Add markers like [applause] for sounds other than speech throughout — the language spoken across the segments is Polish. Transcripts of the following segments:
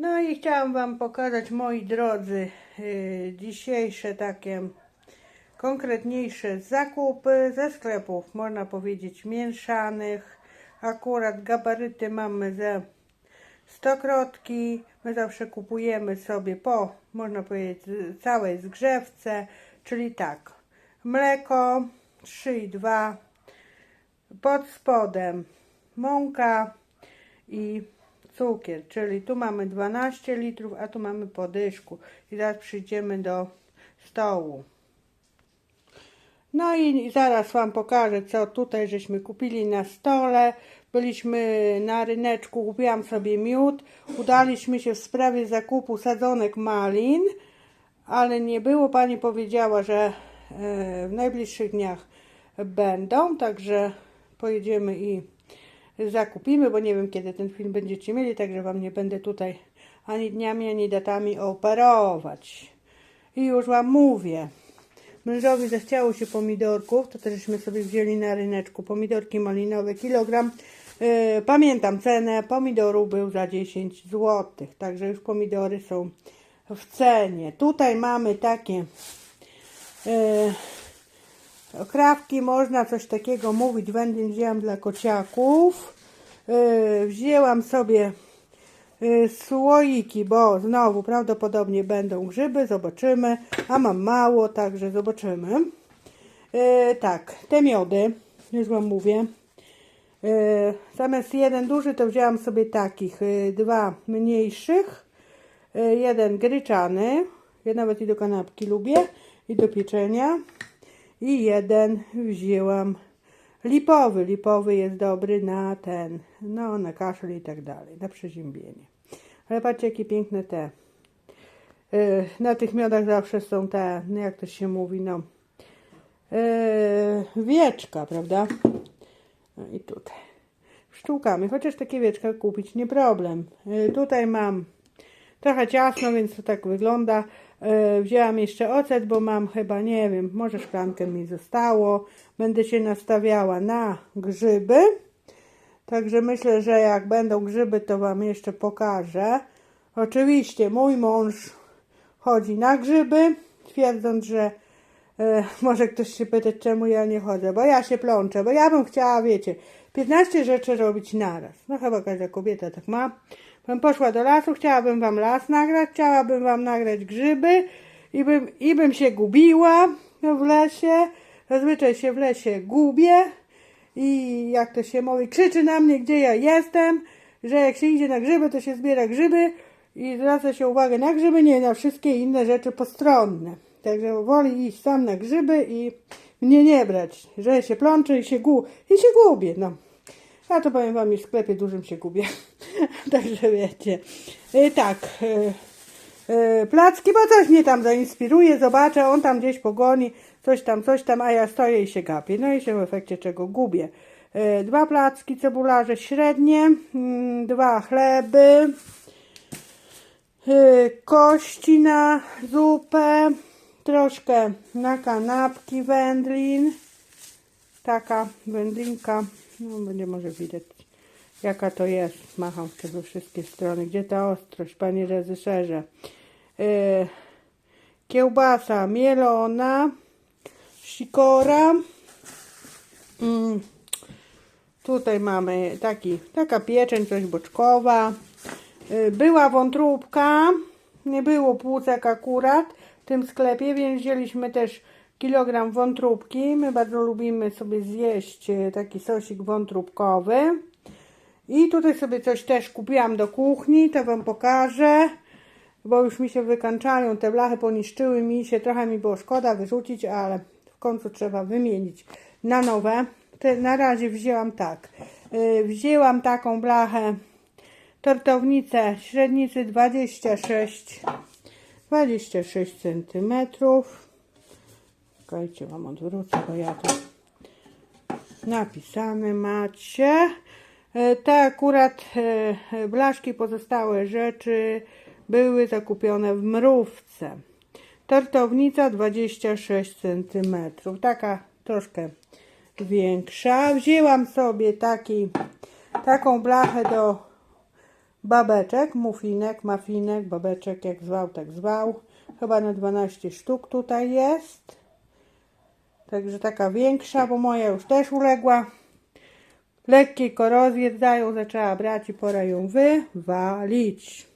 No i chciałam Wam pokazać, moi drodzy, yy, dzisiejsze takie konkretniejsze zakupy ze sklepów, można powiedzieć, mieszanych. Akurat gabaryty mamy ze stokrotki. My zawsze kupujemy sobie po, można powiedzieć, całej zgrzewce, czyli tak, mleko 3,2 pod spodem mąka i cukier, czyli tu mamy 12 litrów, a tu mamy po dyszku. I zaraz przyjdziemy do stołu. No i zaraz Wam pokażę, co tutaj żeśmy kupili na stole. Byliśmy na ryneczku, kupiłam sobie miód. Udaliśmy się w sprawie zakupu sadzonek malin, ale nie było. Pani powiedziała, że e, w najbliższych dniach będą, także pojedziemy i zakupimy, bo nie wiem kiedy ten film będziecie mieli, także Wam nie będę tutaj ani dniami, ani datami operować. I już Wam mówię. Mężowi zachciało się pomidorków, to teżśmy sobie wzięli na ryneczku. Pomidorki malinowe, kilogram. Yy, pamiętam cenę, pomidoru był za 10 zł, także już pomidory są w cenie. Tutaj mamy takie yy, Okrawki można coś takiego mówić. Wędlin wzięłam dla kociaków. Yy, wzięłam sobie yy, słoiki, bo znowu prawdopodobnie będą grzyby. Zobaczymy. A mam mało, także zobaczymy. Yy, tak, te miody, już Wam mówię. Zamiast jeden duży, to wzięłam sobie takich dwa mniejszych. Jeden gryczany. Ja nawet i do kanapki lubię. I do pieczenia. I jeden wzięłam lipowy. Lipowy jest dobry na ten, no na kaszel i tak dalej, na przeziębienie. Ale patrzcie, jakie piękne te. Yy, na tych miodach zawsze są te, no jak to się mówi, no. Yy, wieczka, prawda? No i tutaj. Sztukami, chociaż takie wieczka kupić nie problem. Yy, tutaj mam trochę ciasno, więc to tak wygląda. Yy, wzięłam jeszcze ocet, bo mam chyba, nie wiem, może szklankę mi zostało. Będę się nastawiała na grzyby. Także myślę, że jak będą grzyby, to Wam jeszcze pokażę. Oczywiście mój mąż chodzi na grzyby, twierdząc, że e, [laughs] może ktoś się pytać, czemu ja nie chodzę, bo ja się plączę, bo ja bym chciała, wiecie, 15 rzeczy robić naraz. No chyba każda kobieta tak ma. Bym poszła do lasu, chciałabym Wam las nagrać, chciałabym Wam nagrać grzyby i bym, i bym się gubiła w lesie. Zazwyczaj się w lesie gubię i jak to się mówi, krzyczy na mnie, gdzie ja jestem, że jak się idzie na grzyby, to się zbiera grzyby i zwraca się uwagę na grzyby, nie na wszystkie inne rzeczy postronne. Także woli iść sam na grzyby i mnie nie brać, że się plączę i się, gu i się gubię, no. Ja to powiem wam, w sklepie dużym się gubię. [laughs] Także wiecie. I tak, e, e, placki, bo coś mnie tam zainspiruje, zobaczę, on tam gdzieś pogoni, coś tam, coś tam, a ja stoję i się gapię. No i się w efekcie czego gubię. E, Dwa placki cebularze średnie, mm, dwa chleby, e, kości na zupę, troszkę na kanapki wędlin, taka wędlinka, no będzie może widać jaka to jest, macham w tego wszystkie strony, gdzie ta ostrość, panie reżyserze, e, kiełbasa mielona, sikora, mm, tutaj mamy taki, taka pieczeń, coś boczkowa, Y, była wątróbka, nie było płucek akurat w tym sklepie, więc wzięliśmy też kilogram wątróbki. My bardzo lubimy sobie zjeść y, taki sosik wątróbkowy. I tutaj sobie coś też kupiłam do kuchni, to Wam pokażę, bo już mi się wykańczają, te blachy poniszczyły mi się, trochę mi było szkoda wyrzucić, ale w końcu trzeba wymienić na nowe. Te, na razie wzięłam tak, y, wzięłam taką blachę tortownicę średnicy 26 26 cm czekajcie wam odwrócę bo ja tu napisane macie E, te akurat e, blaszki pozostałe rzeczy były zakupione w mrówce tortownica 26 cm taka troszkę większa wzięłam sobie taki taką blachę do babeczek, mufinek, mafinek, babeczek, jak zwał, tak zwał. Chyba na 12 sztuk tutaj jest. Także taka większa, bo moja już też uległa. Lekkiej korozję zdają, zaczęła brać i pora ją wywalić.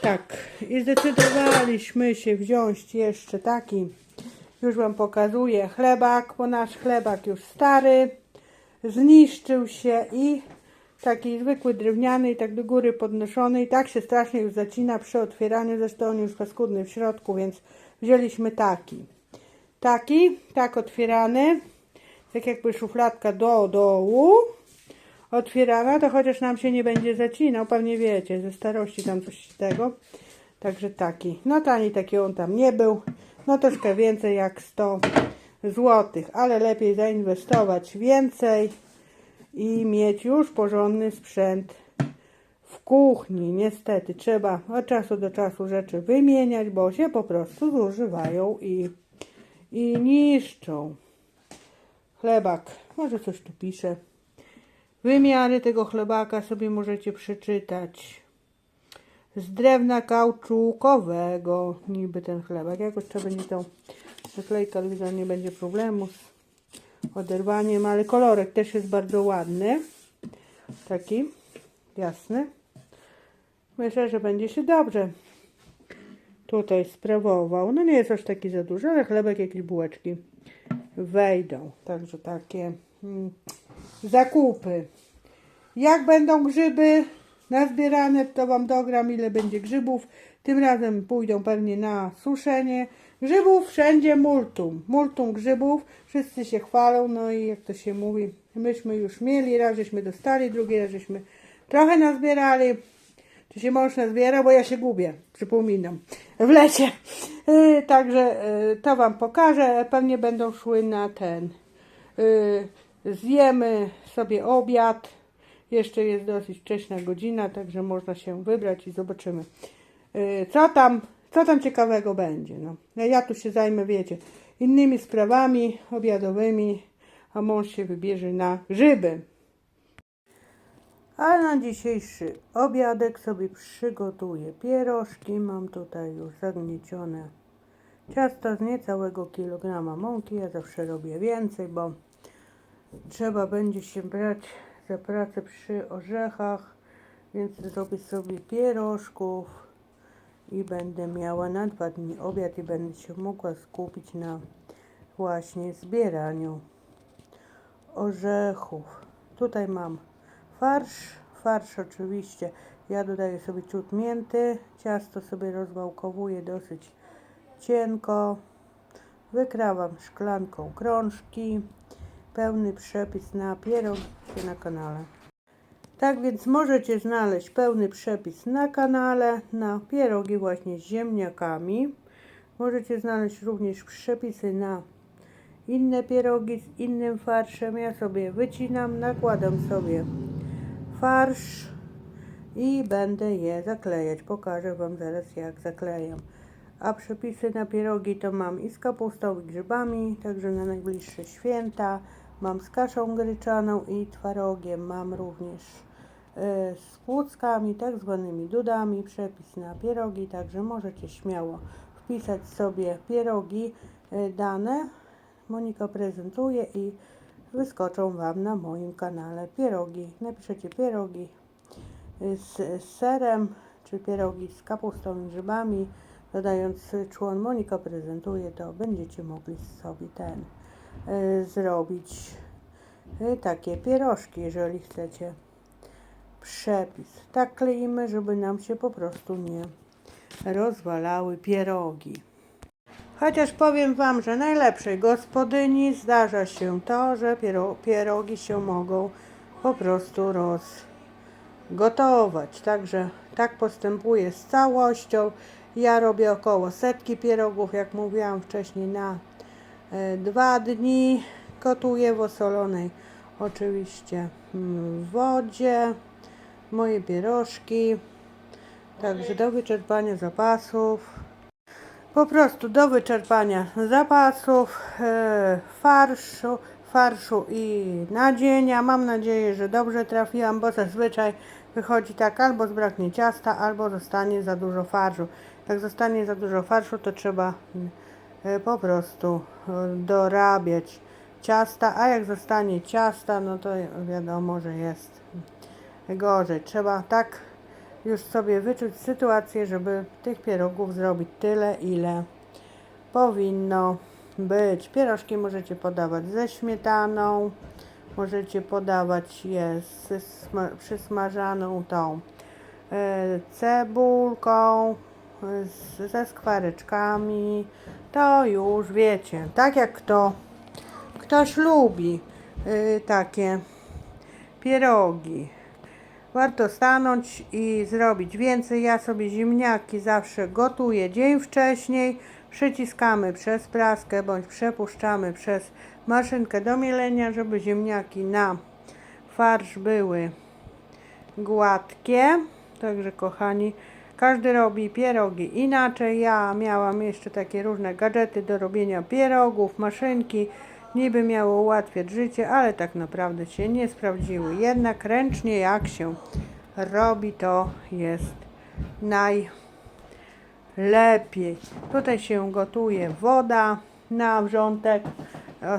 Tak, i zdecydowaliśmy się wziąć jeszcze taki, już Wam pokazuję, chlebak, bo nasz chlebak już stary, zniszczył się i taki zwykły drewniany i tak do góry podnoszony i tak się strasznie już zacina przy otwieraniu, zresztą on już paskudny w środku, więc wzięliśmy taki. Taki, tak otwierany, tak jakby szufladka do dołu, otwierana, to chociaż nam się nie będzie zacinał, pewnie wiecie, ze starości tam coś tego. Także taki. No tani taki on tam nie był. No troszkę więcej jak 100 złotych, ale lepiej zainwestować więcej i mieć już porządny sprzęt w kuchni. Niestety trzeba od czasu do czasu rzeczy wymieniać, bo się po prostu zużywają i, i niszczą. Chlebak, może coś tu pisze. Wymiary tego chlebaka sobie możecie przeczytać. Z drewna kauczukowego, niby ten chlebak. Jakoś trzeba będzie tą naklejkę, ale widzę, nie będzie problemu z oderwaniem, ale kolorek też jest bardzo ładny. Taki jasny. Myślę, że będzie się dobrze tutaj sprawował. No nie jest aż taki za duży, ale chlebek, jakieś bułeczki wejdą. Także takie mm, zakupy. Jak będą grzyby nazbierane, to Wam dogram, ile będzie grzybów. Tym razem pójdą pewnie na suszenie. Grzybów wszędzie multum. Multum grzybów. Wszyscy się chwalą, no i jak to się mówi, myśmy już mieli, raz żeśmy dostali, drugi raz żeśmy trochę nazbierali. Czy się mąż nazbiera, bo ja się gubię, przypominam, w lecie. Yy, także yy, to Wam pokażę. Pewnie będą szły na ten. Yy, zjemy sobie obiad. Jeszcze jest dosyć wcześna godzina, także można się wybrać i zobaczymy, yy, co tam, co tam ciekawego będzie. No. Ja- Ja tu się zajmę, wiecie, innymi sprawami obiadowymi, a mąż się wybierze na grzyby. A na dzisiejszy obiadek sobie przygotuję pierożki. Mam tutaj już zagniecione ciasto z niecałego kilograma mąki. Ja zawsze robię więcej, bo trzeba będzie się brać za pracę przy orzechach, więc zrobię sobie pierożków i będę miała na dwa dni obiad i będę się mogła skupić na właśnie zbieraniu orzechów. Tutaj mam farsz, farsz oczywiście. Ja dodaję sobie ciut mięty, ciasto sobie rozwałkowuję dosyć cienko. Wykrawam szklanką krążki. Pełny przepis na pierogi na kanale. Tak więc możecie znaleźć pełny przepis na kanale na pierogi właśnie z ziemniakami. Możecie znaleźć również przepisy na inne pierogi z innym farszem. Ja sobie wycinam, nakładam sobie farsz i będę je zaklejać. Pokażę Wam zaraz jak zaklejam. A przepisy na pierogi to mam i z kapustą i grzybami, także na najbliższe święta. Mam z kaszą gryczaną i twarogiem. Mam również e, z kłuckami, tak zwanymi dudami. Przepis na pierogi, także możecie śmiało wpisać sobie pierogi e, dane. Monika prezentuje i wyskoczą Wam na moim kanale pierogi. Napiszecie pierogi z, z serem, czy pierogi z kapustą i grzybami, dodając człon Monika prezentuje, to będziecie mogli sobie ten y, zrobić y, takie pierożki, jeżeli chcecie przepis. Tak kleimy, żeby nam się po prostu nie rozwalały pierogi. Chociaż powiem Wam, że najlepszej gospodyni zdarza się to, że piero, pierogi się mogą po prostu rozgotować. Także tak postępuję z całością. Ja robię około setki pierogów, jak mówiłam wcześniej, na e, dwa dni. Gotuję w osolonej oczywiście mm, wodzie. Moje pierożki. Także do wyczerpania zapasów po prostu do wyczerpania zapasów e, farszu, farszu i nadzienia. Mam nadzieję, że dobrze trafiłam, bo zazwyczaj wychodzi tak, albo zbraknie ciasta, albo zostanie za dużo farszu. Jak zostanie za dużo farszu, to trzeba e, po prostu e, dorabiać ciasta, a jak zostanie ciasta, no to wiadomo, że jest gorzej. Trzeba tak już sobie wyczuć sytuację, żeby tych pierogów zrobić tyle, ile powinno być. Pierożki możecie podawać ze śmietaną, możecie podawać je sma- przysmażaną tą e, cebulką, z, ze skwareczkami. To już wiecie, tak jak kto, ktoś lubi e, takie pierogi. Warto stanąć i zrobić więcej. Ja sobie ziemniaki zawsze gotuję dzień wcześniej. Przyciskamy przez praskę bądź przepuszczamy przez maszynkę do mielenia, żeby ziemniaki na farsz były gładkie. Także kochani, każdy robi pierogi inaczej. Ja miałam jeszcze takie różne gadżety do robienia pierogów, maszynki. Niby miało ułatwiać życie, ale tak naprawdę się nie sprawdziły. Jednak ręcznie jak się robi, to jest najlepiej. Tutaj się gotuje woda na wrzątek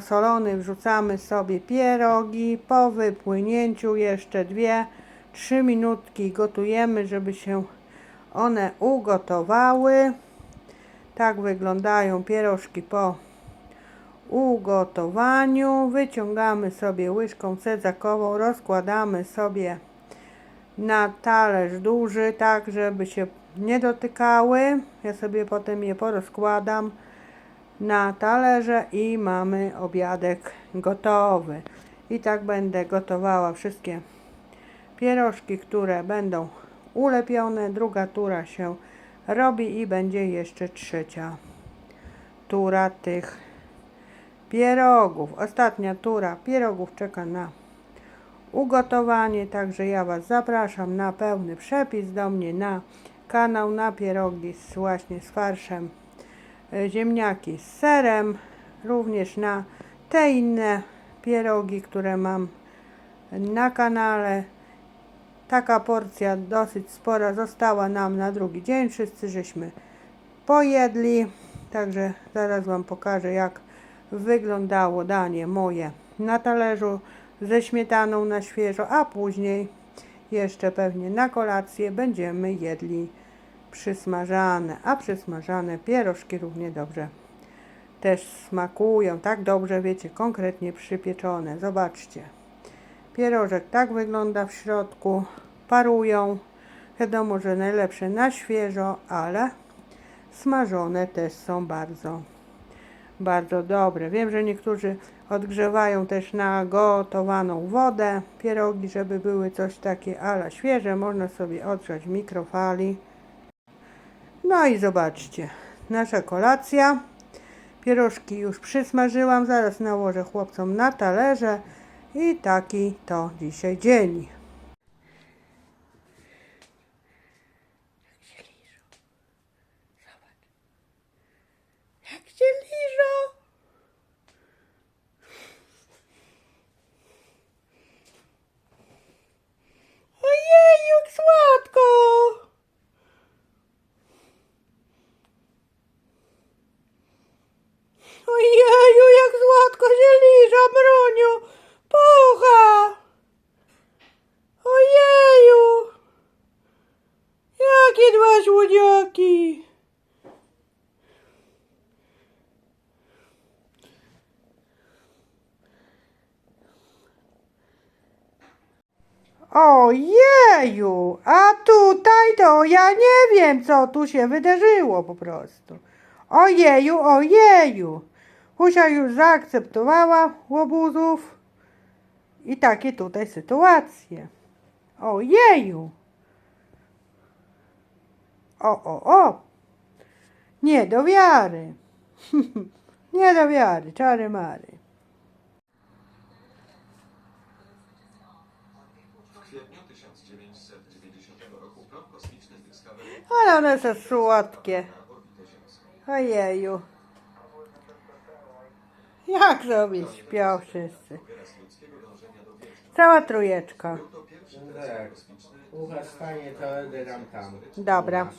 solony. Wrzucamy sobie pierogi. Po wypłynięciu jeszcze dwie, trzy minutki gotujemy, żeby się one ugotowały. Tak wyglądają pierożki po ugotowaniu. Wyciągamy sobie łyżką cedzakową, rozkładamy sobie na talerz duży, tak żeby się nie dotykały. Ja sobie potem je porozkładam na talerze i mamy obiadek gotowy. I tak będę gotowała wszystkie pierożki, które będą ulepione. Druga tura się robi i będzie jeszcze trzecia tura tych pierogów. Ostatnia tura pierogów czeka na ugotowanie, także ja Was zapraszam na pełny przepis do mnie na kanał na pierogi z, właśnie z farszem e, ziemniaki z serem, również na te inne pierogi, które mam na kanale. Taka porcja dosyć spora została nam na drugi dzień. Wszyscy żeśmy pojedli. Także zaraz Wam pokażę, jak wyglądało danie moje na talerzu ze śmietaną na świeżo, a później jeszcze pewnie na kolację będziemy jedli przysmażane, a przysmażane pierożki równie dobrze też smakują, tak dobrze wiecie, konkretnie przypieczone. Zobaczcie. Pierożek tak wygląda w środku, parują. Wiadomo, że najlepsze na świeżo, ale smażone też są bardzo, bardzo dobre. Wiem, że niektórzy odgrzewają też na gotowaną wodę pierogi, żeby były coś takie ala świeże. Można sobie odgrzać w mikrofali. No i zobaczcie, nasza kolacja. Pierożki już przysmażyłam, zaraz nałożę chłopcom na talerze i taki to dzisiaj dzień. Jak się liżą? Ojej, jak słodko! Ojeju, jak słodko się liża, Bruniu! Pucha! Ojeju! Jakie dwa słodziaki! Ojeju! A tutaj to ja nie wiem, co tu się wydarzyło po prostu. Ojeju, ojeju! Husia już zaakceptowała łobuzów i takie tutaj sytuacje. Ojeju! O, o, o! Nie do wiary. [laughs] nie do wiary, czary mary. Ale one są słodkie. Ojeju. Jak sobie śpią wszyscy. Cała trójeczka. Kosmiczny Ucha stanie, to odegram tam. Dobra.